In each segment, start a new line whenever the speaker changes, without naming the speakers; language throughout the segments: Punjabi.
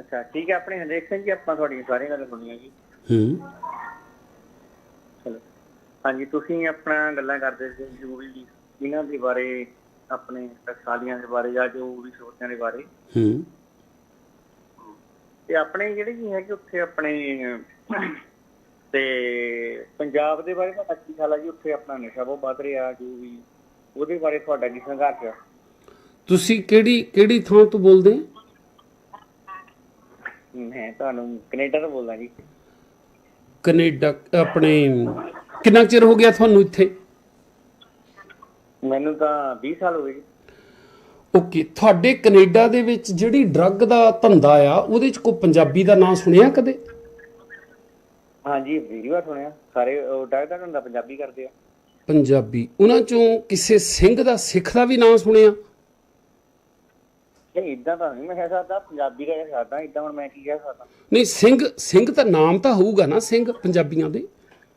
ਅੱਛਾ ਠੀਕ ਹੈ ਆਪਣੇ ਹਰੇਕ ਸਿੰਘ ਜੀ ਆਪਾਂ ਤੁਹਾਡੀਆਂ ਸਾਰੀਆਂ ਗੱਲਾਂ ਸੁਣੀਆਂ ਜੀ।
ਹੂੰ।
ਚਲੋ। ਹਾਂਜੀ ਤੁਸੀਂ ਆਪਣਾ ਗੱਲਾਂ ਕਰਦੇ ਸੀ ਜੋ ਵੀ ਇਹਨਾਂ ਦੇ ਬਾਰੇ ਆਪਣੇ ਟਕਸਾਲੀਆਂ ਦੇ ਬਾਰੇ ਜਾਂ ਜੋ ਵੀ ਸੋਚਾਂ ਦੇ ਬਾਰੇ।
ਹੂੰ।
ਤੇ ਆਪਣੇ ਜਿਹੜੇ ਕੀ ਹੈਗੇ ਉੱਥੇ ਆਪਣੇ ਤੇ ਪੰਜਾਬ ਦੇ ਬਾਰੇ ਤੁਹਾਡਾ ਕੀ ਖਿਆਲ ਹੈ ਜੀ ਉੱਥੇ ਆਪਣਾ ਨਸ਼ਾ ਬਹੁਤ ਵੱਧ ਰਿਹਾ ਜੋ ਵੀ ਉਹਦੇ ਬਾਰੇ ਤੁਹਾਡਾ ਕੀ ਸੰਘਰਸ਼ ਹੈ
ਤੁਸੀਂ ਕਿਹੜੀ ਕਿਹੜੀ ਥਾਂ ਤੋਂ ਬੋਲਦੇ? ਹੋ?
ਮੈਂ ਤੁਹਾਨੂੰ ਕੈਨੇਡਾ ਤੋਂ ਬੋਲਦਾ ਜੀ।
ਕੈਨੇਡਾ ਆਪਣੇ ਕਿੰਨਾ ਚਿਰ ਹੋ ਗਿਆ ਤੁਹਾਨੂੰ ਇੱਥੇ?
ਮੈਨੂੰ ਤਾਂ 20 ਸਾਲ ਹੋ ਗਏ ਜੀ।
ਓਕੇ ਤੁਹਾਡੇ ਕੈਨੇਡਾ ਦੇ ਵਿੱਚ ਜਿਹੜੀ ਡਰੱਗ ਦਾ ਧੰਦਾ ਆ ਉਹਦੇ ਚ ਕੋਈ ਪੰਜਾਬੀ ਦਾ ਨਾਂ ਸੁਣਿਆ ਕਦੇ?
ਹਾਂਜੀ ਵੀਡੀਓ ਸੁਣਿਆ। ਸਾਰੇ ਉਹ ਡਾਇਰ ਦਾ ਧੰਦਾ ਪੰਜਾਬੀ ਕਰਦੇ ਆ।
ਪੰਜਾਬੀ। ਉਹਨਾਂ ਚੋਂ ਕਿਸੇ ਸਿੰਘ ਦਾ ਸਿੱਖ ਦਾ ਵੀ ਨਾਂ ਸੁਣਿਆ?
ਨਹੀਂ ਇਦਾਂ ਤਾਂ ਨਹੀਂ ਮੈਂ ਕਹਿ ਸਕਦਾ ਪੰਜਾਬੀ ਦਾ ਕਹਿ ਸਕਦਾ ਇਦਾਂ ਹੁਣ ਮੈਂ ਕੀ ਕਹਿ ਸਕਦਾ।
ਨਹੀਂ ਸਿੰਘ ਸਿੰਘ ਤਾਂ ਨਾਮ ਤਾਂ ਹੋਊਗਾ ਨਾ ਸਿੰਘ ਪੰਜਾਬੀਆਂ ਦੇ?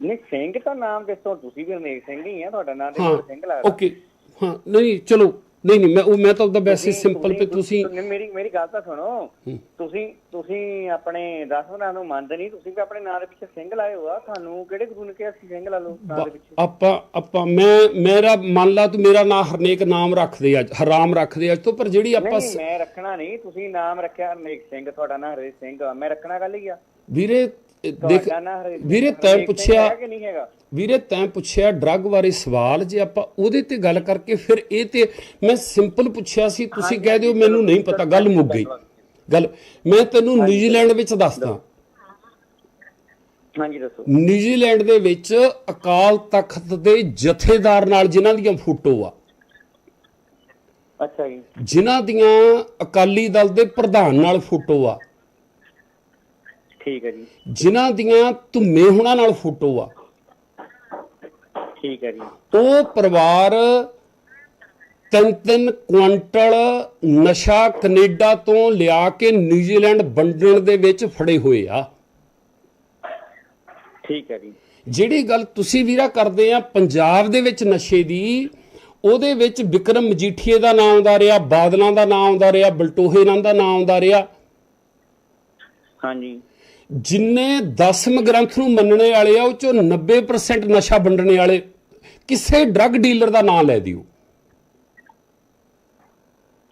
ਨਹੀਂ ਸਿੰਘ ਤਾਂ ਨਾਮ ਦੱਸੋ ਤੁਸੀਂ ਵੀ ਰਮੇਸ਼ ਸਿੰਘ ਹੀ ਆ ਤੁਹਾਡਾ ਨਾਮ
ਹਾਂ
ਸਿੰਘ ਲੱਗਦਾ।
ਓਕੇ ਹਾਂ ਨਹੀਂ ਚਲੋ ਨਹੀਂ ਨਹੀਂ ਮੈਂ ਉਹ ਮੈਂ ਤਾਂ ਉਹਦਾ ਵੈਸੇ ਸਿੰਪਲ ਤੇ ਤੁਸੀਂ
ਮੇਰੀ ਮੇਰੀ ਗੱਲ ਤਾਂ ਸੁਣੋ। ਤੁਸੀਂ ਤੁਸੀਂ ਆਪਣੇ ਦਸਵਰਾਂ ਨੂੰ ਮੰਨਦੇ ਨਹੀਂ ਤੁਸੀਂ ਵੀ ਆਪਣੇ ਨਾਂ ਦੇ ਪਿੱਛੇ ਸਿੰਘ ਲਾਏ ਹੋ ਆ ਤੁਹਾਨੂੰ ਕਿਹੜੇ ਗੁਰੂ ਨੇ ਕਿਹਾ ਸੀ ਸਿੰਘ ਲਾ ਲਓ ਨਾਂ ਦੇ ਪਿੱਛੇ?
ਆਪਾਂ ਆਪਾਂ ਮੈਂ ਮੇਰਾ ਮੰਨ ਲਾ ਤੂੰ ਮੇਰਾ ਨਾਮ ਹਰਨੇਕ ਨਾਮ ਰੱਖਦੇ ਅੱਜ। ਹਰਾਮ ਰੱਖਦੇ ਅੱਜ ਤੋਂ ਪਰ ਜਿਹੜੀ ਆਪਾਂ
ਨਹੀਂ ਮੈਂ ਰੱਖਣਾ ਨਹੀਂ। ਤੁਸੀਂ ਨਾਮ ਰੱਖਿਆ ਹਰਨੇਕ ਸਿੰਘ ਤੁਹਾਡਾ ਨਾਂ ਹਰੇ ਸਿੰਘ ਮੈਂ ਰੱਖਣਾ ਗੱਲ ਹੀ ਆ।
ਵੀਰੇ ਦੇਖ ਵੀਰੇ ਤੈਂ ਪੁੱਛਿਆ ਵੀਰੇ ਤੈਂ ਪੁੱਛਿਆ ਡਰੱਗ ਬਾਰੇ ਸਵਾਲ ਜੇ ਆਪਾਂ ਉਹਦੇ ਤੇ ਗੱਲ ਕਰਕੇ ਫਿਰ ਇਹ ਤੇ ਮੈਂ ਸਿੰਪਲ ਪੁੱਛਿਆ ਸੀ ਤੁਸੀਂ ਕਹਿ ਦਿਓ ਮੈਨੂੰ ਨਹੀਂ ਪਤਾ ਗੱਲ ਮੁੱਕ ਗਈ। ਗੱਲ ਮੈਂ ਤੈਨੂੰ ਨਿਊਜ਼ੀਲੈਂਡ ਵਿੱਚ ਦੱਸਦਾ।
ਹਾਂਜੀ ਦੱਸੋ।
ਨਿਊਜ਼ੀਲੈਂਡ ਦੇ ਵਿੱਚ ਅਕਾਲ ਤਖਤ ਦੇ ਜਥੇਦਾਰ ਨਾਲ ਜਿਨ੍ਹਾਂ ਦੀਆਂ ਫੋਟੋ ਆ।
ਅੱਛਾ ਜੀ।
ਜਿਨ੍ਹਾਂ ਦੀਆਂ ਅਕਾਲੀ ਦਲ ਦੇ ਪ੍ਰਧਾਨ ਨਾਲ ਫੋਟੋ ਆ।
ਠੀਕ ਹੈ ਜੀ।
ਜਿਨ੍ਹਾਂ ਦੀਆਂ ਧੁੰਮੇ ਹੁਣਾਂ ਨਾਲ ਫੋਟੋ ਆ।
ਠੀਕ ਹੈ ਜੀ।
ਉਹ ਪਰਿਵਾਰ ਤਿੰਨ ਤਿੰਨ ਕੁਆਂਟਲ ਨਸ਼ਾ ਕੈਨੇਡਾ ਤੋਂ ਲਿਆ ਕੇ ਨਿਊਜ਼ੀਲੈਂਡ ਵੰਡਣ ਦੇ ਵਿੱਚ ਫੜੇ ਹੋਏ ਆ।
ਠੀਕ ਹੈ ਜੀ।
ਜਿਹੜੀ ਗੱਲ ਤੁਸੀਂ ਵੀਰਾ ਕਰਦੇ ਆ ਪੰਜਾਬ ਦੇ ਵਿੱਚ ਨਸ਼ੇ ਦੀ ਉਹਦੇ ਵਿੱਚ ਵਿਕਰਮ ਮਜੀਠੀਏ ਦਾ ਨਾਮ ਆਉਂਦਾ ਰਿਹਾ ਬਾਦਲਾਂ ਦਾ ਨਾਮ ਆਉਂਦਾ ਰਿਹਾ ਬਲਟੋਹੇ ਨਾਂ ਦਾ ਨਾਮ ਆਉਂਦਾ ਰਿਹਾ।
ਹਾਂਜੀ।
ਜਿੰਨੇ ਦਸਮ ਗ੍ਰੰਥ ਨੂੰ ਮੰਨਣੇ ਵਾਲੇ ਆ ਉਹ ਚੋਂ 90% ਨਸ਼ਾ ਵੰਡਣੇ ਵਾਲੇ ਕਿਸੇ ਡਰੱਗ ਡੀਲਰ ਦਾ ਨਾਮ ਲੈ ਦਿਓ।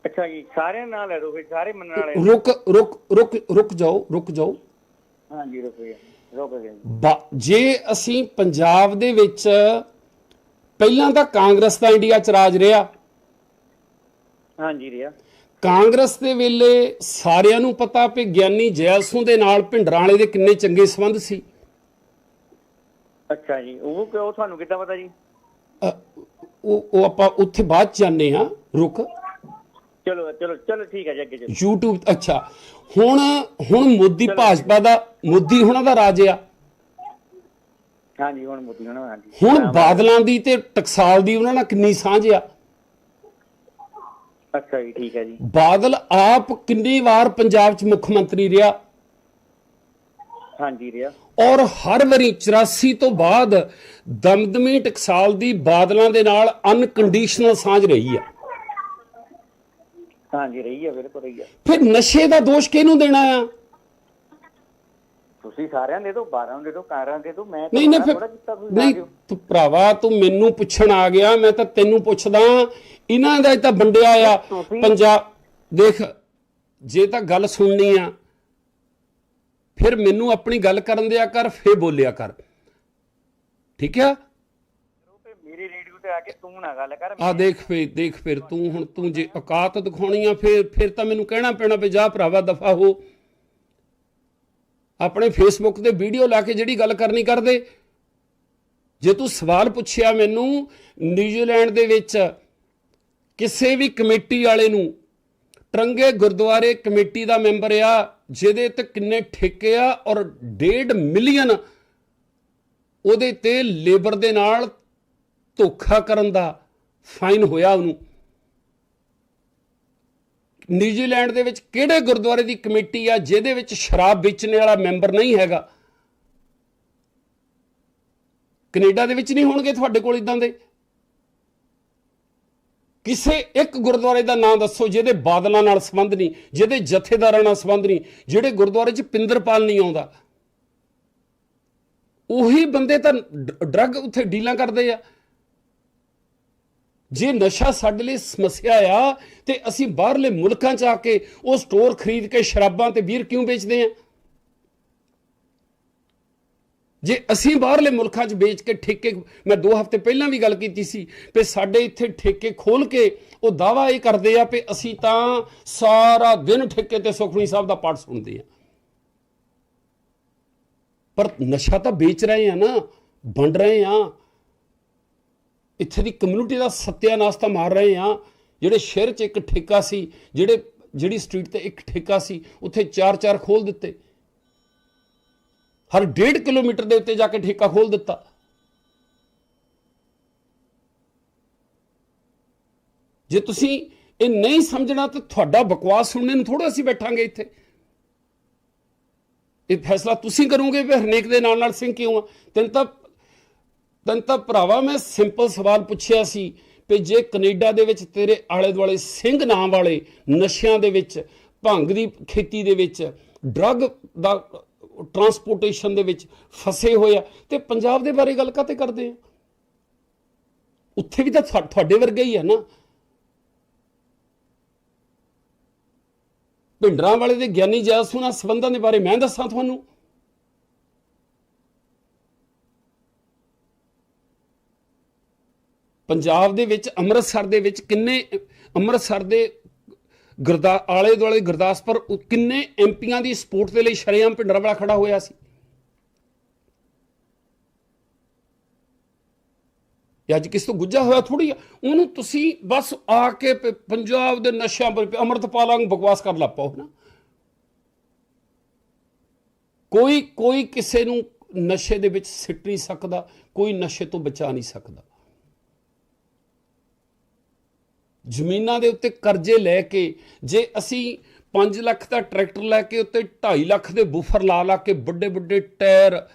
ਅੱਛਾ ਜੀ ਸਾਰਿਆਂ ਨਾਲ ਲੈ ਲਓ ਫਿਰ ਸਾਰੇ ਮੰਨਣ ਵਾਲੇ
ਰੁਕ ਰੁਕ ਰੁਕ ਰੁਕ ਜਾਓ ਰੁਕ ਜਾਓ।
ਹਾਂਜੀ ਰੁਕ ਗਿਆ ਰੁਕ ਗਿਆ ਜੀ।
ਅਸੀਂ ਪੰਜਾਬ ਦੇ ਵਿੱਚ ਪਹਿਲਾਂ ਤਾਂ ਕਾਂਗਰਸ ਦਾ ਇੰਡੀਆ ਚ ਰਾਜ ਰਿਹਾ।
ਹਾਂਜੀ ਰਿਆ
ਕਾਂਗਰਸ ਦੇ ਵੇਲੇ ਸਾਰਿਆਂ ਨੂੰ ਪਤਾ ਵੀ ਗਿਆਨੀ ਜੈਲ ਸਿੰਘ ਦੇ ਨਾਲ ਭਿੰਡਰਾਂ ਵਾਲੇ ਦੇ ਕਿੰਨੇ ਚੰਗੇ ਸੰਬੰਧ ਸੀ।
ਅੱਛਾ ਜੀ ਉਹ ਕਿਉਂ ਤੁਹਾਨੂੰ ਕਿੱਦਾਂ ਪਤਾ ਜੀ?
ਉਹ ਉਹ ਆਪਾਂ ਉੱਥੇ ਬਾਅਦ ਚ ਜਾਂਦੇ ਹਾਂ ਰੁਕ
ਚਲੋ ਚਲੋ ਚਲੋ ਠੀਕ ਹੈ ਜੀ ਅੱਗੇ ਚਲੋ।
YouTube ਅੱਛਾ। ਹੁਣ ਹੁਣ ਮੋਦੀ ਭਾਜਪਾ ਦਾ ਮੋਦੀ ਹੁਣਾਂ ਦਾ ਰਾਜ ਆ।
ਹਾਂਜੀ ਹੁਣ ਮੋਦੀ ਹੋਣਾ ਹਾਂਜੀ
ਹੁਣ ਬਾਦਲਾਂ ਦੀ ਤੇ ਟਕਸਾਲ ਦੀ ਉਹਨਾਂ ਨਾਲ ਕਿੰਨੀ ਸਾਂਝ ਆ।
ਅੱਛਾ ਜੀ ਠੀਕ ਹੈ ਜੀ।
ਬਾਦਲ ਆਪ ਕਿੰਨੀ ਵਾਰ ਪੰਜਾਬ 'ਚ ਮੁੱਖ ਮੰਤਰੀ ਰਿਹਾ?
ਹਾਂਜੀ ਰਿਆ
ਔਰ ਹਰ ਵਾਰੀ 84 ਤੋਂ ਬਾਅਦ ਦਮਦਮੀ ਟਕਸਾਲ ਦੀ ਬਾਦਲਾਂ ਦੇ ਨਾਲ ਅਨਕੰਡੀਸ਼ਨਲ ਸਾਂਝ ਰਹੀ ਆ।
ਹਾਂਜੀ ਰਹੀ ਹੈ ਬਿਲਕੁਲ ਰਹੀ ਹੈ
ਫਿਰ ਨਸ਼ੇ ਦਾ ਦੋਸ਼ ਕਿਹਨੂੰ ਦੇਣਾ ਆ?
ਤੁਸੀਂ ਸਾਰਿਆਂ ਦੇ ਦਿਓ 12 ਦੇ ਦਿਓ 11 ਦੇ ਦਿਓ ਮੈਂ
ਨਹੀਂ ਨਹੀਂ ਫਿਰ ਨਹੀਂ। ਤੂੰ ਭਰਾਵਾ ਤੂੰ ਮੈਨੂੰ ਪੁੱਛਣ ਆ ਗਿਆ ਮੈਂ ਤਾਂ ਤੈਨੂੰ ਪੁੱਛਦਾ ਇਹਨਾਂ ਦਾ ਤਾਂ ਵੰਡਿਆ ਆ ਪੰਜਾਬ ਦੇਖ ਜੇ ਤਾਂ ਗੱਲ ਸੁਣਨੀ ਆ ਫਿਰ ਮੈਨੂੰ ਆਪਣੀ ਗੱਲ ਕਰਨ ਦਿਆ ਕਰ ਫੇਰ ਬੋਲਿਆ ਕਰ। ਠੀਕ ਆ?
ਮੇਰੀ ਰੇਡੀਓ ਤੇ ਆ ਕੇ ਤੂੰ ਨਾ ਗੱਲ ਕਰ
ਆ ਦੇਖ ਫੇ ਦੇਖ ਫਿਰ ਤੂੰ ਹੁਣ ਤੂੰ ਜੇ ਔਕਾਤ ਦਿਖਾਉਣੀ ਆ ਫਿਰ ਫਿਰ ਤਾਂ ਮੈਨੂੰ ਕਹਿਣਾ ਪੈਣਾ ਵੀ ਜਾ ਭਰਾਵਾ ਦਫਾ ਹੋ। ਆਪਣੇ ਫੇਸਬੁੱਕ ਤੇ ਵੀਡੀਓ ਲਾ ਕੇ ਜਿਹੜੀ ਗੱਲ ਕਰਨੀ ਕਰਦੇ? ਜੇ ਤੂੰ ਸਵਾਲ ਪੁੱਛਿਆ ਮੈਨੂੰ, ਨਿਊਜ਼ੀਲੈਂਡ ਦੇ ਵਿੱਚ ਕਿਸੇ ਵੀ ਕਮੇਟੀ ਵਾਲੇ ਨੂੰ, ਟਰੰਗੇ ਗੁਰਦੁਆਰੇ ਕਮੇਟੀ ਦਾ ਮੈਂਬਰ ਆ, ਜਿਹਦੇ ਤੇ ਕਿੰਨੇ ਠੇਕੇ ਆ ਔਰ 1.5 ਮਿਲੀਅਨ ਉਹਦੇ ਤੇ ਲੇਬਰ ਦੇ ਨਾਲ ਧੋਖਾ ਕਰਨ ਦਾ ਫਾਈਨ ਹੋਇਆ ਉਹਨੂੰ। ਨਿਊਜ਼ੀਲੈਂਡ ਦੇ ਵਿੱਚ ਕਿਹੜੇ ਗੁਰਦੁਆਰੇ ਦੀ ਕਮੇਟੀ ਆ ਜਿਹਦੇ ਵਿੱਚ ਸ਼ਰਾਬ ਵੇਚਣ ਵਾਲਾ ਮੈਂਬਰ ਨਹੀਂ ਹੈਗਾ? ਕੈਨੇਡਾ ਦੇ ਵਿੱਚ ਨਹੀਂ ਹੋਣਗੇ ਤੁਹਾਡੇ ਕੋਲ ਇਦਾਂ ਦੇ? ਕਿਸੇ ਇੱਕ ਗੁਰਦੁਆਰੇ ਦਾ ਨਾਮ ਦੱਸੋ ਜਿਹਦੇ ਬਾਦਲਾਂ ਨਾਲ ਸੰਬੰਧ ਨਹੀਂ, ਜਿਹਦੇ ਜਥੇਦਾਰਾਂ ਨਾਲ ਸੰਬੰਧ ਨਹੀਂ, ਜਿਹੜੇ ਗੁਰਦੁਆਰੇ 'ਚ ਪਿੰਦਰਪਾਲ ਨਹੀਂ ਆਉਂਦਾ। ਉਹੀ ਬੰਦੇ ਤਾਂ ਡਰੱਗ ਉੱਥੇ ਡੀਲਾਂ ਕਰਦੇ ਆ। ਜੇ ਨਸ਼ਾ ਸਾਡੇ ਲਈ ਸਮੱਸਿਆ ਆ, ਤੇ ਅਸੀਂ ਬਾਹਰਲੇ ਮੁਲਕਾਂ 'ਚ ਆ ਕੇ ਉਹ ਸਟੋਰ ਖਰੀਦ ਕੇ ਸ਼ਰਾਬਾਂ ਤੇ ਵੀਰ ਕਿਉਂ ਵੇਚਦੇ ਆ? ਜੇ ਅਸੀਂ ਬਾਹਰਲੇ ਮੁਲਕਾਂ 'ਚ ਵੇਚ ਕੇ ਠੇਕੇ, ਮੈਂ 2 ਹਫ਼ਤੇ ਪਹਿਲਾਂ ਵੀ ਗੱਲ ਕੀਤੀ ਸੀ ਕਿ ਸਾਡੇ ਇੱਥੇ ਠੇਕੇ ਖੋਲ ਕੇ ਉਹ ਦਾਵਾ ਇਹ ਕਰਦੇ ਆ ਕਿ ਅਸੀਂ ਤਾਂ ਸਾਰਾ ਦਿਨ ਠੇਕੇ ਤੇ ਸੁਖਣੀ ਸਾਹਿਬ ਦਾ ਪਾਠ ਸੁਣਦੇ ਆ। ਪਰ ਨਸ਼ਾ ਤਾਂ ਵੇਚ ਰਹੇ ਆ ਨਾ, ਵੰਡ ਰਹੇ ਆ। ਇੱਥੇ ਦੀ ਕਮਿਊਨਿਟੀ ਦਾ ਸੱਤਿਆਨਾਸ਼ ਤਾਂ ਮਾਰ ਰਹੇ ਆ ਜਿਹੜੇ ਸ਼ਹਿਰ 'ਚ ਇੱਕ ਠੇਕਾ ਸੀ, ਜਿਹੜੇ, ਜਿਹੜੀ ਸਟਰੀਟ ਤੇ ਇੱਕ ਠੇਕਾ ਸੀ, ਉੱਥੇ ਚਾਰ ਚਾਰ ਖੋਲ ਦਿੱਤੇ। ਹਰ 1.5 ਕਿਲੋਮੀਟਰ ਦੇ ਉੱਤੇ ਜਾ ਕੇ ਠੇਕਾ ਖੋਲ ਦਿੱਤਾ। ਜੇ ਤੁਸੀਂ ਇਹ ਨਹੀਂ ਸਮਝਣਾ, ਤਾਂ ਤੁਹਾਡਾ ਬਕਵਾਸ ਸੁਣਨੇ ਨੂੰ ਥੋੜਾ ਅਸੀਂ ਬੈਠਾਂਗੇ ਇੱਥੇ। ਇਹ ਫੈਸਲਾ ਤੁਸੀਂ ਕਰੋਗੇ ਵੀ ਹਰਨੇਕ ਦੇ ਨਾਲ ਨਾਲ ਸਿੰਘ ਕਿਉਂ ਆ? ਤੈਨੂੰ ਤਾਂ ਤੈਨੂੰ ਤਾਂ ਭਰਾਵਾ ਮੈਂ ਸਿੰਪਲ ਸਵਾਲ ਪੁੱਛਿਆ ਸੀ ਕਿ ਜੇ ਕੈਨੇਡਾ ਦੇ ਵਿੱਚ ਤੇਰੇ ਆਲੇ ਦੁਆਲੇ ਸਿੰਘ ਨਾਮ ਵਾਲੇ ਨਸ਼ਿਆਂ ਦੇ ਵਿੱਚ, ਭੰਗ ਦੀ ਖੇਤੀ ਦੇ ਵਿੱਚ ਡਰੱਗ ਦਾ ਟਰਾਂਸਪੋਰਟੇਸ਼ਨ ਦੇ ਵਿੱਚ ਫਸੇ ਹੋਏ ਆ, ਤੇ ਪੰਜਾਬ ਦੇ ਬਾਰੇ ਗੱਲ ਕਾਤੇ ਕਰਦੇ ਆ? ਉੱਥੇ ਵੀ ਤਾਂ ਤੁਹਾਡੇ ਵਰਗੇ ਹੀ ਆ ਨਾ। ਭਿੰਡਰਾਂ ਵਾਲੇ ਦੇ ਗਿਆਨੀ ਜੈਸੂ ਨਾਲ ਸੰਬੰਧਾਂ ਦੇ ਬਾਰੇ ਮੈਂ ਦੱਸਾਂ ਤੁਹਾਨੂੰ। ਪੰਜਾਬ ਦੇ ਵਿੱਚ, ਅੰਮ੍ਰਿਤਸਰ ਦੇ ਵਿੱਚ ਕਿੰਨੇ, ਅੰਮ੍ਰਿਤਸਰ ਦੇ ਗੁਰਦਾ, ਆਲੇ ਦੁਆਲੇ ਗੁਰਦਾਸਪੁਰ, ਉ- ਕਿੰਨੇ ਐਮਪੀਆਂ ਦੀ ਸਪੋਰਟ ਦੇ ਲਈ ਸ਼ਰੇਆਮ ਭਿੰਡਰਾਂ ਵਾਲਾ ਖੜਾ ਹੋਇਆ ਸੀ? ਇਹ ਅੱਜ ਕਿਸ ਤੋਂ ਗੁੱਜਾ ਹੋਇਆ ਥੋੜੀ ਆ? ਉਹਨੂੰ ਤੁਸੀਂ ਬਸ ਆ ਕੇ ਪ- ਪੰਜਾਬ ਦੇ ਨਸ਼ਿਆਂ ਪਰ ਅੰਮ੍ਰਿਤਪਾਲਾਂ ਨੂੰ ਬਕਵਾਸ ਕਰ ਲੱਪਾਓ ਨਾ ਕੋਈ ਕੋਈ ਕਿਸੇ ਨੂੰ ਨਸ਼ੇ ਦੇ ਵਿੱਚ ਸਿੱਟ ਨਹੀਂ ਸਕਦਾ, ਕੋਈ ਨਸ਼ੇ ਤੋਂ ਬਚਾ ਨਹੀਂ ਸਕਦਾ। ਜ਼ਮੀਨਾਂ ਦੇ ਉੱਤੇ ਕਰਜ਼ੇ ਲੈ ਕੇ ਜੇ ਅਸੀਂ 5 ਲੱਖ ਦਾ ਟਰੈਕਟਰ ਲੈ ਕੇ ਉੱਤੇ 2.5 ਲੱਖ ਦੇ ਬੂਫਰ ਲਾ ਲਾ ਕੇ ਵੱਡੇ ਵੱਡੇ ਟਾਇਰ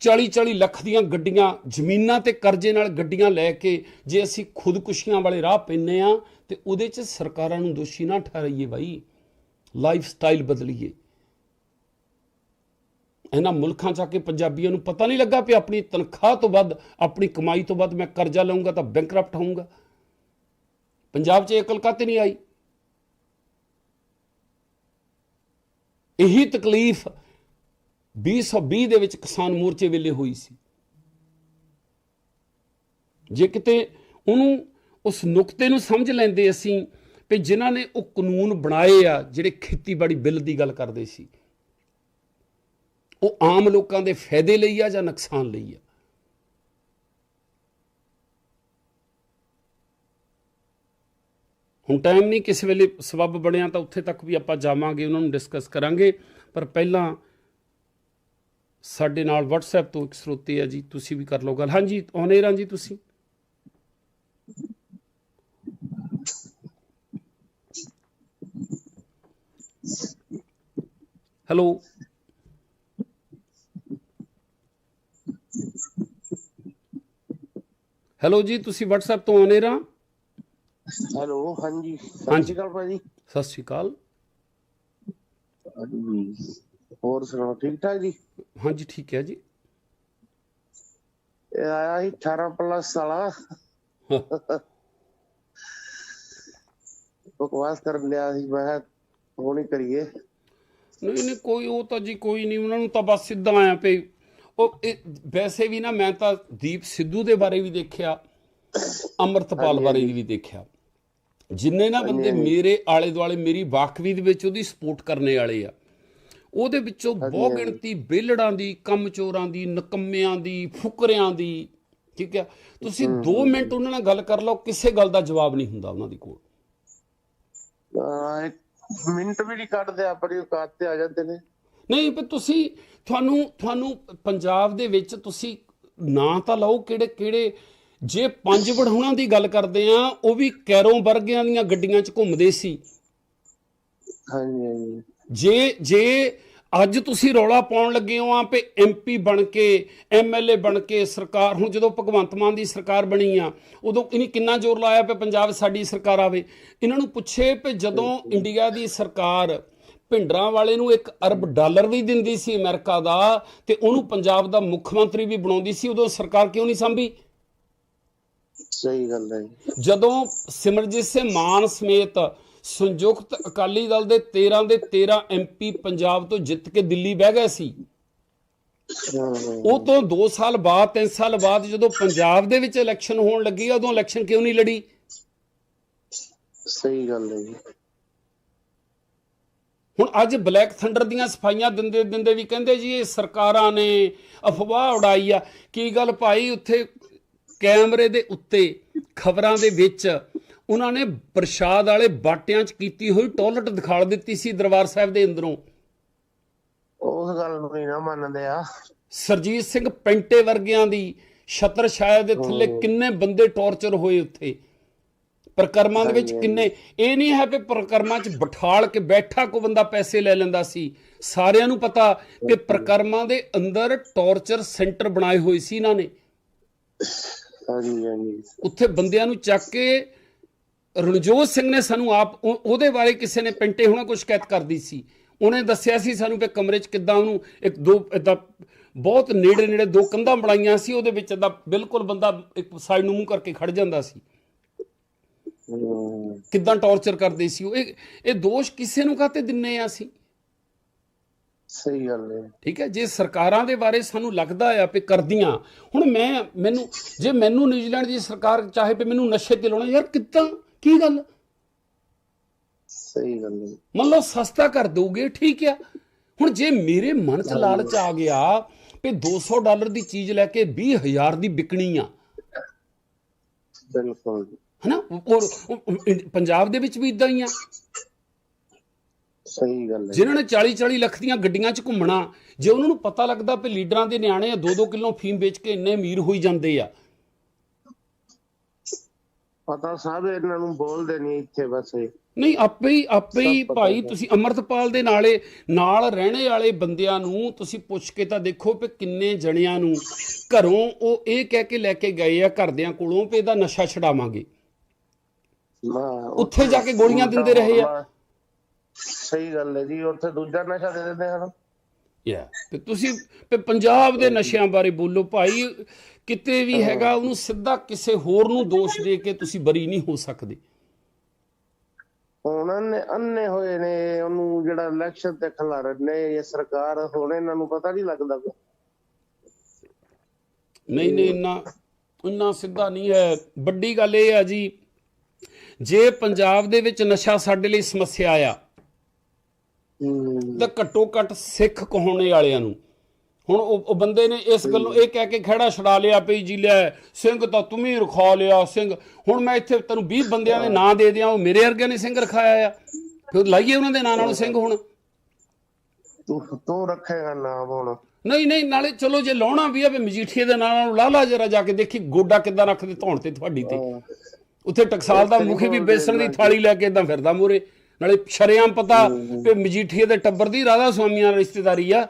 40 40 ਲੱਖ ਦੀਆਂ ਗੱਡੀਆਂ ਜ਼ਮੀਨਾਂ ਤੇ ਕਰਜ਼ੇ ਨਾਲ ਗੱਡੀਆਂ ਲੈ ਕੇ ਜੇ ਅਸੀਂ ਖੁਦਕੁਸ਼ੀਆਂ ਵਾਲੇ ਰਾਹ ਪੈਨੇ ਆ ਤੇ ਉਹਦੇ 'ਚ ਸਰਕਾਰਾਂ ਨੂੰ ਦੋਸ਼ੀ ਨਾ ਠਹਿਰਾਈਏ ਬਾਈ। Life style ਬਦਲੀਏ। ਇਹਨਾਂ ਮੁਲਕਾਂ 'ਚ ਆ ਕੇ ਪੰਜਾਬੀਆਂ ਨੂੰ ਪਤਾ ਨਹੀਂ ਲੱਗਾ ਵੀ ਆਪਣੀ ਤਨਖਾਹ ਤੋਂ ਵੱਧ, ਆਪਣੀ ਕਮਾਈ ਤੋਂ ਵੱਧ ਮੈਂ ਕਰਜ਼ਾ ਲਵਾਂਗਾ ਤਾਂ ਬੈਂਕਰਪਟ ਹੋਊਂਗਾ। ਪੰਜਾਬ 'ਚ ਇਹ ਅਕਲ ਕਾਤੇ ਨਹੀਂ ਆਈ। ਇਹੀ ਤਕਲੀਫ 2020 ਦੇ ਵਿੱਚ ਕਿਸਾਨ ਮੋਰਚੇ ਵੇਲੇ ਹੋਈ ਸੀ। ਜੇ ਕਿਤੇ ਉਹਨੂੰ ਉਸ ਨੁਕਤੇ ਨੂੰ ਸਮਝ ਲੈਂਦੇ ਅਸੀਂ ਵੀ ਜਿਨ੍ਹਾਂ ਨੇ ਉਹ ਕਾਨੂੰਨ ਬਣਾਏ ਆ, ਜਿਹੜੇ ਖੇਤੀਬਾੜੀ ਬਿੱਲ ਦੀ ਗੱਲ ਕਰਦੇ ਸੀ, ਉਹ ਆਮ ਲੋਕਾਂ ਦੇ ਫਾਇਦੇ ਲਈ ਆ ਜਾਂ ਨੁਕਸਾਨ ਲਈ ਆ? ਹੁਣ ਟਾਈਮ ਨਹੀਂ ਕਿਸੇ ਵੇਲੇ ਸਬਬ ਬਣਿਆ ਤਾਂ ਉੱਥੇ ਤੱਕ ਵੀ ਆਪਾਂ ਜਾਵਾਂਗੇ, ਉਹਨਾਂ ਨੂੰ ਡਿਸਕਸ ਕਰਾਂਗੇ। ਪਰ ਪਹਿਲਾਂ ਸਾਡੇ ਨਾਲ WhatsApp ਤੋਂ ਇੱਕ ਸਰੋਤੇ ਆ ਜੀ, ਤੁਸੀਂ ਵੀ ਕਰ ਲਓ ਗੱਲ। ਹਾਂਜੀ ਆਉਨੇ ਰਾਂ ਜੀ ਤੁਸੀਂ? ਹੈਲੋ ਹੈਲੋ ਜੀ, ਤੁਸੀਂ WhatsApp ਤੋਂ ਆਉਨੇ ਰਾਂ
ਹੈਲੋ ਹਾਂਜੀ ਸਤਿ। ਸ਼੍ਰੀ ਅਕਾਲ ਭਾਜੀ।
ਸਤਿ ਸ਼੍ਰੀ ਅਕਾਲ।
ਹੋਰ ਸੁਣਾਓ ਠੀਕ ਠਾਕ ਜੀ?
ਹਾਂਜੀ ਠੀਕ ਹੈ ਜੀ।
ਇਹ ਆਇਆ ਸੀ 18 ਪਲੱਸ ਵਾਲਾ। ਬਕਵਾਸ ਕਰਨ ਲਿਆ ਸੀ ਮੈਂ ਹੁਣ ਕਰੀਏ।
ਨਹੀਂ ਨਹੀਂ ਕੋਈ ਉਹ ਤਾਂ ਜੀ ਕੋਈ ਨਹੀਂ ਉਹਨਾਂ ਨੂੰ ਤਾਂ ਬਸ ਸਿੱਧਾ ਆਇਆ ਪਈ ਉਹ ਵੈਸੇ ਵੀ ਨਾ ਮੈਂ ਤਾਂ ਦੀਪ ਸਿੱਧੂ ਦੇ ਬਾਰੇ ਵੀ ਦੇਖਿਆ ਅਮਰਤਪਾਲ ਬਾਰੇ ਵੀ ਦੇਖਿਆ। ਜਿੰਨੇ ਨਾ ਬੰਦੇ ਮੇਰੇ ਆਲੇ ਦੁਆਲੇ ਮੇਰੀ ਵਾਕਵੀ ਦੇ ਵਿੱਚ ਉਹਦੀ ਸਪੋਰਟ ਕਰਨੇ ਵਾਲੇ ਆ। ਉਹਦੇ ਵਿੱਚੋਂ ਬਹੁ ਗਿਣਤੀ ਬੇਲੜਾਂ ਦੀ ਕੰਮਚੋਰਾਂ ਦੀ ਨਕੰਮਿਆਂ ਦੀ ਫੁਕਰਿਆਂ ਦੀ ਠੀਕ ਹੈ? ਤੁਸੀਂ 2 ਮਿੰਟ ਉਹਨਾਂ ਨਾਲ ਗੱਲ ਕਰ ਲਓ ਕਿਸੇ ਗੱਲ ਦਾ ਜਵਾਬ ਨਹੀਂ ਹੁੰਦਾ ਉਹਨਾਂ ਦੀ ਕੋਲ।
ਮਿੰਟ ਵੀ ਨਹੀਂ ਕੱਢਦੇ ਆਪਣੀ ਔਕਾਤ ਤੇ ਆ ਜਾਂਦੇ ਨੇ।
ਨਹੀਂ ਪਰ ਤੁਸੀਂ ਤੁਹਾਨੂੰ ਤੁਹਾਨੂੰ ਪੰਜਾਬ ਦੇ ਵਿੱਚ ਤੁਸੀਂ ਨਾਂ ਤਾਂ ਲਓ ਕਿਹੜੇ ਕਿਹੜੇ ਜੇ ਪੰਜ ਵੜਹੁਣਾ ਦੀ ਗੱਲ ਕਰਦੇ ਆ ਉਹ ਵੀ ਕੈਰੋਂ ਵਰਗਿਆਂ ਦੀਆਂ ਗੱਡੀਆਂ 'ਚ ਘੁੰਮਦੇ ਸੀ।
ਹਾਂਜੀ ਹਾਂਜੀ।
ਜੇ ਜੇ ਅੱਜ ਤੁਸੀਂ ਰੌਲਾ ਪਾਉਣ ਲੱਗੇ ਹੋ ਆ ਵੀ ਐਮਪੀ ਬਣ ਕੇ ਐਮਐਲਏ ਬਣ ਕੇ ਸਰਕਾਰ ਹੁਣ ਜਦੋਂ ਭਗਵੰਤ ਮਾਨ ਦੀ ਸਰਕਾਰ ਬਣੀ ਆ ਉਦੋਂ ਇਹਨੇ ਕਿੰਨਾ ਜ਼ੋਰ ਲਾਇਆ ਵੀ ਪੰਜਾਬ ਸਾਡੀ ਸਰਕਾਰ ਆਵੇ? ਇਹਨਾਂ ਨੂੰ ਪੁੱਛੇ ਵੀ ਜਦੋਂ ਇੰਡੀਆ ਦੀ ਸਰਕਾਰ ਭਿੰਡਰਾਂ ਵਾਲੇ ਨੂੰ 1 ਅਰਬ ਡਾਲਰ ਵੀ ਦਿੰਦੀ ਸੀ ਅਮਰੀਕਾ ਦਾ ਤੇ ਉਹਨੂੰ ਪੰਜਾਬ ਦਾ ਮੁੱਖ ਮੰਤਰੀ ਵੀ ਬਣਾਉਂਦੀ ਸੀ ਉਦੋਂ ਸਰਕਾਰ ਕਿਉਂ ਨਹੀਂ ਸੰਭੀ?
ਸਹੀ ਗੱਲ ਹੈ।
ਜਦੋਂ ਸਿਮਰਜੀਤ ਸਿੰਘ ਮਾਨ ਸਮੇਤ ਸੰਯੁਕਤ ਅਕਾਲੀ ਦਲ ਦੇ 13 ਦੇ 13 ਐਮਪੀ ਪੰਜਾਬ ਤੋਂ ਜਿੱਤ ਕੇ ਦਿੱਲੀ ਬਹਿ ਗਏ ਸੀ ਉਹ ਤੋਂ 2 ਸਾਲ ਬਾਅਦ 3 ਸਾਲ ਬਾਅਦ ਜਦੋਂ ਪੰਜਾਬ ਦੇ ਵਿੱਚ ਇਲੈਕਸ਼ਨ ਹੋਣ ਲੱਗੀ ਉਦੋਂ ਇਲੈਕਸ਼ਨ ਕਿਉਂ ਨਹੀਂ ਲੜੀ?
ਸਹੀ ਗੱਲ ਹੈ ਜੀ।
ਹੁਣ ਅੱਜ ਬਲੈਕ ਥੰਡਰ ਦੀਆਂ ਸਫਾਈਆਂ ਦਿੰਦੇ ਦਿੰਦੇ ਵੀ ਕਹਿੰਦੇ ਜੀ ਇਹ ਸਰਕਾਰਾਂ ਨੇ ਅਫਵਾਹ ਉਡਾਈ ਆ। ਕੀ ਗੱਲ ਭਾਈ ਉੱਥੇ ਕੈਮਰੇ ਦੇ ਉੱਤੇ ਖਬਰਾਂ ਦੇ ਵਿੱਚ ਉਹਨਾਂ ਨੇ ਪ੍ਰਸ਼ਾਦ ਵਾਲੇ ਬਾਟਿਆਂ 'ਚ ਕੀਤੀ ਹੋਈ ਟੋਇਲਟ ਦਿਖਾਲ ਦਿੱਤੀ ਸੀ ਦਰਬਾਰ ਸਾਹਿਬ ਦੇ ਅੰਦਰੋਂ।
ਉਸ ਗੱਲ ਨੂੰ ਨਹੀਂ ਨਾ ਮੰਨਦੇ ਆ।
ਸਰਜੀਤ ਸਿੰਘ ਪੈਂਟੇ ਵਰਗਿਆਂ ਦੀ ਛਤਰ ਛਾਇਆ ਦੇ ਥੱਲੇ ਕਿੰਨੇ ਬੰਦੇ ਟੌਰਚਰ ਹੋਏ ਉੱਥੇ। ਪ੍ਰਕਰਮਾਂ ਦੇ ਵਿੱਚ ਕਿੰਨੇ ਇਹ ਨਹੀਂ ਹੈ ਕਿ ਪ੍ਰਕਰਮਾਂ 'ਚ ਬਿਠਾਲ ਕੇ ਬੈਠਾ ਕੋ ਬੰਦਾ ਪੈਸੇ ਲੈ ਲੈਂਦਾ ਸੀ। ਸਾਰਿਆਂ ਨੂੰ ਪਤਾ ਕਿ ਪ੍ਰਕਰਮਾਂ ਦੇ ਅੰਦਰ ਟੌਰਚਰ ਸੈਂਟਰ ਬਣਾਏ ਹੋਏ ਸੀ ਇਹਨਾਂ ਨੇ।
ਹਾਂਜੀ ਹਾਂਜੀ।
ਉੱਥੇ ਬੰਦਿਆਂ ਨੂੰ ਚੱਕ ਕੇ ਰਣਜੋਤ ਸਿੰਘ ਨੇ ਸਾਨੂੰ ਆਪ ਉਹ- ਉਹਦੇ ਬਾਰੇ ਕਿਸੇ ਨੇ ਪਿੰਟੇ ਹੋਣਾ ਕੁਝ ਸ਼ਿਕਾਇਤ ਕਰਦੀ ਸੀ। ਉਹਨੇ ਦੱਸਿਆ ਸੀ ਸਾਨੂੰ ਕਿ ਕਮਰੇ 'ਚ ਕਿੱਦਾਂ ਉਹਨੂੰ ਇੱਕ ਦੋ ਇਦਾਂ ਬਹੁਤ ਨੇੜੇ ਨੇੜੇ ਦੋ ਕੰਧਾਂ ਬਣਾਈਆਂ ਸੀ ਉਹਦੇ ਵਿੱਚ ਇਦਾਂ ਬਿਲਕੁਲ ਬੰਦਾ ਇੱਕ ਸਾਈਡ ਨੂੰ ਮੂੰਹ ਕਰਕੇ ਖੜ ਜਾਂਦਾ ਸੀ। ਕਿੱਦਾਂ ਟੌਰਚਰ ਕਰਦੇ ਸੀ ਉਹ। ਇਹ ਇਹ ਦੋਸ਼ ਕਿਸੇ ਨੂੰ ਕਾਤੇ ਦਿੰਨੇ ਆ ਅਸੀਂ?
ਸਹੀ ਗੱਲ ਹੈ।
ਠੀਕ ਹੈ ਜੇ ਸਰਕਾਰਾਂ ਦੇ ਬਾਰੇ ਸਾਨੂੰ ਲੱਗਦਾ ਆ ਵੀ ਕਰਦੀਆਂ ਹੁਣ ਮੈਂ ਮੈਨੂੰ ਜੇ ਮੈਨੂੰ ਨਿਊਜ਼ੀਲੈਂਡ ਦੀ ਸਰਕਾਰ ਚਾਹੇ ਵੀ ਮੈਨੂੰ ਨਸ਼ੇ ਤੇ ਲਾਉਣਾ ਯਾਰ ਕਿੱਦਾਂ ਕੀ ਗੱਲ?
ਸਹੀ ਗੱਲ ਹੈ।
ਮੰਨ ਲਓ ਸਸਤਾ ਕਰ ਦੋਗੇ ਠੀਕ ਆ। ਹੁਣ ਜੇ ਮੇਰੇ ਮਨ 'ਚ ਲਾਲਚ ਆ ਗਿਆ ਵੀ 200 ਡਾਲਰ ਦੀ ਚੀਜ਼ ਲੈ ਕੇ 20000 ਦੀ ਵਿਕਣੀ ਆ
ਬਿਲਕੁਲ।
ਹਨਾ? ਔਰ ਪੰਜਾਬ ਦੇ ਵਿੱਚ ਵੀ ਇਦਾਂ ਹੀ ਆ।
ਸਹੀ ਗੱਲ ਹੈ।
ਜਿਨ੍ਹਾਂ ਨੇ 40 40 ਲੱਖ ਦੀਆਂ ਗੱਡੀਆਂ 'ਚ ਘੁੰਮਣਾ ਜੇ ਉਹਨਾਂ ਨੂੰ ਪਤਾ ਲੱਗਦਾ ਵੀ ਲੀਡਰਾਂ ਦੇ ਨਿਆਣੇ ਆ 2-2 ਕਿਲੋ ਫੀਮ ਵੇਚ ਕੇ ਇੰਨੇ ਅਮੀਰ ਹੋਈ ਜਾਂਦੇ ਆ।
ਪਤਾ ਸਭ ਇਹਨਾਂ ਨੂੰ ਬੋਲਦੇ ਨਹੀਂ ਇੱਥੇ ਬਸ
ਨਹੀਂ ਆਪੇ ਹੀ ਆਪੇ ਹੀ ਭਾਈ। ਤੁਸੀਂ ਅਮਰਤਪਾਲ ਦੇ ਨਾਲੇ ਨਾਲ ਰਹਿਣੇ ਵਾਲੇ ਬੰਦਿਆਂ ਨੂੰ ਤੁਸੀਂ ਪੁੱਛ ਕੇ ਤਾਂ ਦੇਖੋ ਕਿ ਕਿੰਨੇ ਜਣਿਆਂ ਨੂੰ ਘਰੋਂ ਉਹ ਇਹ ਕਹਿ ਕੇ ਲੈ ਕੇ ਗਏ ਆ ਘਰਦਿਆਂ ਕੋਲੋਂ ਵੀ ਇਹਦਾ ਨਸ਼ਾ ਛਡਾਵਾਂਗੇ। ਉੱਥੇ ਜਾ ਕੇ ਗੋਲੀਆਂ ਦਿੰਦੇ ਰਹੇ ਆ।
ਸਹੀ ਗੱਲ ਹੈ ਜੀ ਉੱਥੇ ਦੂਜਾ ਨਸ਼ਾ ਦੇ ਦਿੰਦੇ ਹਨ।
ਯਾ ਤੇ ਤੁਸੀਂ ਵੀ ਪੰਜਾਬ ਦੇ ਨਸ਼ਿਆਂ ਬਾਰੇ ਬੋਲੋ ਭਾਈ ਕਿਤੇ ਵੀ ਹੈਗਾ ਉਹਨੂੰ ਸਿੱਧਾ ਕਿਸੇ ਹੋਰ ਨੂੰ ਦੋਸ਼ ਦੇ ਕੇ ਤੁਸੀਂ ਬਰੀ ਨਹੀਂ ਹੋ ਸਕਦੇ।
ਹੁਣ ਅੰਨੇ ਅੰਨੇ ਹੋਏ ਨੇ ਉਹਨੂੰ ਜਿਹੜਾ ਇਲੈਕਸ਼ਨ ਤੇ ਖਿਲਾਰਨ ਨੇ ਇਹ ਸਰਕਾਰ ਹੁਣ ਇਹਨਾਂ ਨੂੰ ਪਤਾ ਨਹੀਂ ਲੱਗਦਾ।
ਨਹੀਂ ਨਹੀਂ ਇੰਨਾ ਇੰਨਾ ਸਿੱਧਾ ਨਹੀਂ ਹੈ। ਵੱਡੀ ਗੱਲ ਇਹ ਆ ਜੀ ਜੇ ਪੰਜਾਬ ਦੇ ਵਿੱਚ ਨਸ਼ਾ ਸਾਡੇ ਲਈ ਸਮੱਸਿਆ ਆ ਤਾਂ ਘੱਟੋ ਘੱਟ ਸਿੱਖ ਕਹਾਉਣੇ ਵਾਲਿਆਂ ਨੂੰ। ਹੁਣ ਉਹ ਬੰਦੇ ਨੇ ਇਸ ਗੱਲੋਂ ਇਹ ਕਹਿ ਕੇ ਖੜਾ ਛਡਾ ਲਿਆ ਪਈ ਜੀ ਲੈ ਸਿੰਘ ਤਾਂ ਤੂੰ ਹੀ ਰਖਾ ਲਿਆ ਸਿੰਘ। ਹੁਣ ਮੈਂ ਇੱਥੇ ਤੈਨੂੰ 20 ਬੰਦਿਆਂ ਦੇ ਨਾਂ ਦੇ ਦਿਆਂ ਉਹ ਮੇਰੇ ਵਰਗੇ ਨੇ ਸਿੰਘ ਰਖਾਇਆ ਆ। ਫਿਰ ਲਾਈਏ ਉਹਨਾਂ ਦੇ ਨਾਂ ਨਾਲ ਸਿੰਘ ਹੁਣ।
ਤੂੰ ਤੂੰ ਰੱਖੇਗਾ ਨਾਮ ਹੁਣ।
ਨਹੀਂ ਨਹੀਂ ਨਾਲੇ ਚਲੋ ਜੇ ਲਾਉਣਾ ਵੀ ਆ ਵੀ ਮਜੀਠੀਏ ਦੇ ਨਾਂ ਨਾਲ ਲਾ ਲਾ ਜਰਾ ਜਾ ਕੇ ਦੇਖੀ ਗੋਡਾ ਕਿੱਦਾਂ ਰੱਖਦੇ ਧੌਣ ਤੇ ਤੁਹਾਡੀ ਤੇ। ਉੱਥੇ ਟਕਸਾਲ ਦਾ ਮੁਖੀ ਵੀ ਬੇਸਣ ਦੀ ਥਾਲੀ ਲੈ ਕੇ ਇਦਾਂ ਫਿਰਦਾ ਮੂਰੇ ਨਾਲੇ ਸ਼ਰੇਆਮ ਪਤਾ ਕਿ ਮਜੀਠੀਏ ਦੇ ਟੱਬਰ ਦੀ ਰਾਧਾ ਸੁਆਮੀਆਂ ਨਾਲ ਰਿਸ਼ਤੇਦਾਰੀ ਆ।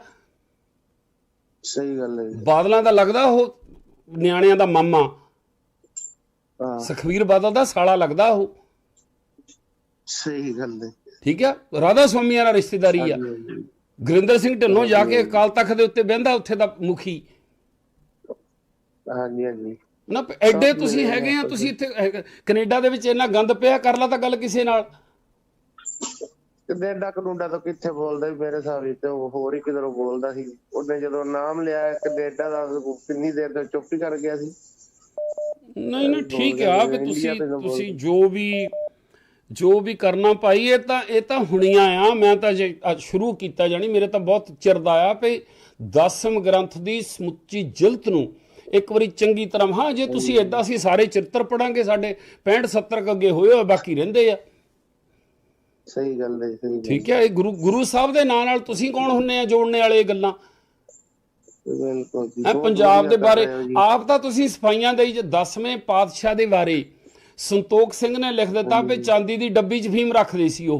ਸਹੀ ਗੱਲ ਹੈ।
ਬਾਦਲਾਂ ਦਾ ਲੱਗਦਾ ਉਹ ਨਿਆਣਿਆਂ ਦਾ ਮਾਮਾ। ਸੁਖਵੀਰ ਬਾਦਲ ਦਾ ਸਾਲਾ ਲੱਗਦਾ ਉਹ।
ਸਹੀ ਗੱਲ ਹੈ।
ਠੀਕ ਆ? ਰਾਧਾ ਸੁਆਮੀਆਂ ਨਾਲ ਰਿਸ਼ਤੇਦਾਰੀ ਆ। ਗੁਰਿੰਦਰ ਸਿੰਘ ਢਿੱਲੋਂ ਜਾ ਕੇ ਅਕਾਲ ਤਖਤ ਦੇ ਉੱਤੇ ਬਹਿੰਦਾ ਉੱਥੇ ਦਾ ਮੁਖੀ।
ਹਾਂਜੀ ਹਾਂਜੀ।
ਨਾ ਐਡੇ ਤੁਸੀਂ ਹੈਗੇ ਆ ਤੁਸੀਂ ਇੱਥੇ ਕੈਨੇਡਾ ਦੇ ਵਿੱਚ ਇੰਨਾ ਗੰਦ ਪਿਆ ਕਰ ਲਾ ਤਾਂ ਗੱਲ ਕਿਸੇ ਨਾਲ।
ਕੈਨੇਡਾ ਕਨੂਡਾ ਤਾਂ ਕਿੱਥੇ ਬੋਲਦਾ ਸੀ ਮੇਰੇ ਹਿਸਾਬ ਵਿੱਚ ਤੇ ਉਹ ਹੋਰ ਹੀ ਕਿਧਰੋਂ ਬੋਲਦਾ ਸੀ। ਉਹਨੇ ਜਦੋਂ ਨਾਮ ਲਿਆ ਕੈਨੇਡਾ ਦਾ ਕਿੰਨੀ ਦੇਰ ਤੱਕ ਚੁੱਪ ਹੀ ਕਰ ਗਿਆ ਸੀ।
ਨਹੀਂ ਨਹੀਂ ਠੀਕ ਆ ਵੀ ਤੁਸੀਂ ਤੁਸੀਂ ਜੋ ਵੀ ਜੋ ਵੀ ਕਰਨਾ ਭਾਈ ਇਹ ਤਾਂ ਇਹ ਤਾਂ ਹੁਣੀਆਂ ਆ। ਮੈਂ ਤਾਂ ਸ਼ੁਰੂ ਕੀਤਾ ਜਾਣੀ ਮੇਰੇ ਤਾਂ ਬਹੁਤ ਚਿਰ ਦਾ ਆ ਵੀ ਦਸਮ ਗ੍ਰੰਥ ਦੀ ਸਮੁੱਚੀ ਜਿਲਤ ਨੂੰ ਇੱਕ ਵਾਰੀ ਚੰਗੀ ਤਰ੍ਹਾਂ ਹਾਂ ਜੇ ਤੁਸੀਂ ਏਦਾਂ ਅਸੀਂ ਸਾਰੇ ਚਿੱਤਰ ਪੜਾਂਗੇ ਸਾਡੇ 65 70 ਅੱਗੇ ਹੋਏ ਹੋਏ ਬਾਕੀ ਰਹਿੰਦੇ ਆ।
ਸਹੀ ਗੱਲ ਹੈ ਸਹੀ
ਠੀਕ ਹੈ। ਇਹ ਗੁਰੂ ਗੁਰੂ ਸਾਹਿਬ ਦੇ ਨਾਂ ਨਾਲ ਤੁਸੀਂ ਕੌਣ ਹੁੰਨੇ ਆ ਜੋੜਨੇ ਵਾਲੇ ਇਹ ਗੱਲਾਂ?
ਬਿਲਕੁਲ
ਪੰਜਾਬ ਦੇ ਬਾਰੇ। ਆਪ ਤਾਂ ਤੁਸੀਂ ਸਫਾਈਆਂ ਜੇ 10ਵੇਂ ਪਾਤਸ਼ਾਹ ਦੇ ਬਾਰੇ ਸੰਤੋਖ ਸਿੰਘ ਨੇ ਲਿਖ ਦਿੱਤਾ ਵੀ ਚਾਂਦੀ ਦੀ ਡੱਬੀ 'ਚ ਫੀਮ ਰੱਖਦੇ ਸੀ ਉਹ।